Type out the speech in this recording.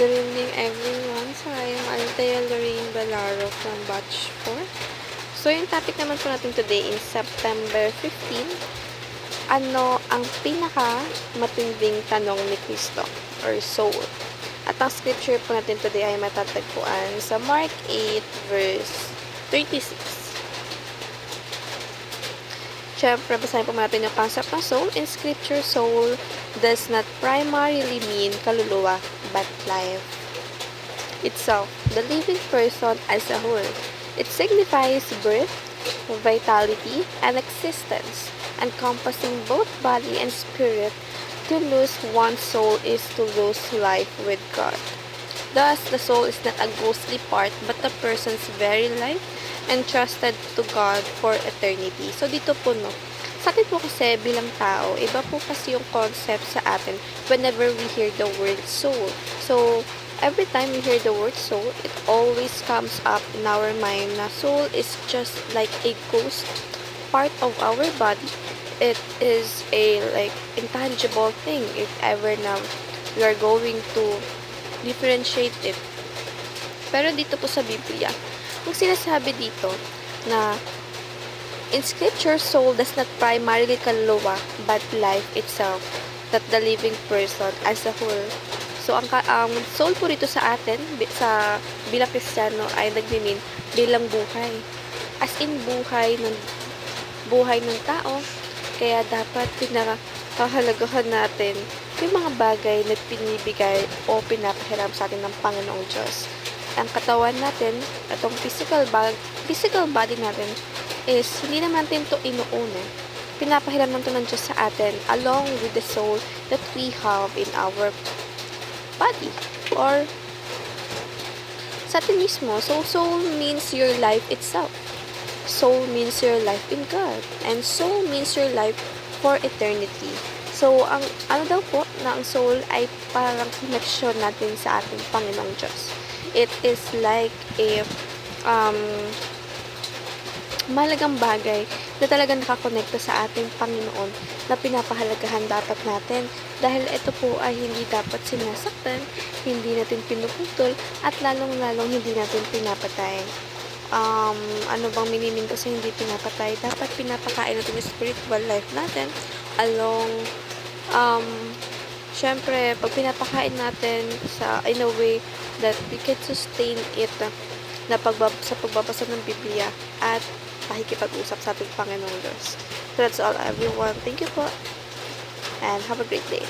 Good evening everyone. So, I am Althea Lorraine Balaro from Batch 4. So, yung topic naman po natin today in September 15, ano ang pinaka matinding tanong ni Kristo or soul? At ang scripture po natin today ay matatagpuan sa Mark 8 verse 36. Siyempre, basahin po natin yung concept ng soul. In scripture, soul does not primarily mean kaluluwa, but life itself, the living person as a whole. It signifies birth, vitality, and existence, encompassing both body and spirit. To lose one's soul is to lose life with God. Thus, the soul is not a ghostly part, but the person's very life entrusted to God for eternity. So, dito po, no, sa akin po kasi bilang tao, iba po kasi yung concept sa atin whenever we hear the word soul. So, every time we hear the word soul, it always comes up in our mind na soul is just like a ghost part of our body. It is a like intangible thing if ever na we are going to differentiate it. Pero dito po sa Biblia, ang sinasabi dito na in scripture, soul does not primarily kaluluwa but life itself, that the living person as a whole. So, ang, ang soul po rito sa atin, sa bilang Kristiyano, ay nagmimin bilang buhay. As in, buhay ng, buhay ng tao. Kaya dapat pinakahalagahan natin yung mga bagay na pinibigay o pinapahiram sa atin ng Panginoong Diyos. Ang katawan natin, atong physical, bag, physical body natin, is hindi naman natin to inuuna. Pinapahiram lang to ng Diyos sa atin along with the soul that we have in our body or sa atin mismo. So, soul means your life itself. Soul means your life in God. And soul means your life for eternity. So, ang ano daw po na ang soul ay parang connection natin sa ating Panginoong Diyos. It is like a um, malagang bagay na talagang nakakonekta sa ating Panginoon na pinapahalagahan dapat natin dahil ito po ay hindi dapat sinasaktan, hindi natin pinuputol, at lalong-lalong hindi natin pinapatay. Um, ano bang minimin ko hindi pinapatay? Dapat pinapakain natin yung spiritual life natin along um, syempre, pag pinapakain natin sa, in a way that we can sustain it na pagbab sa pagbabasa ng Biblia at pakikipag-usap sa ating Panginoong Diyos. So that's all everyone. Thank you po and have a great day.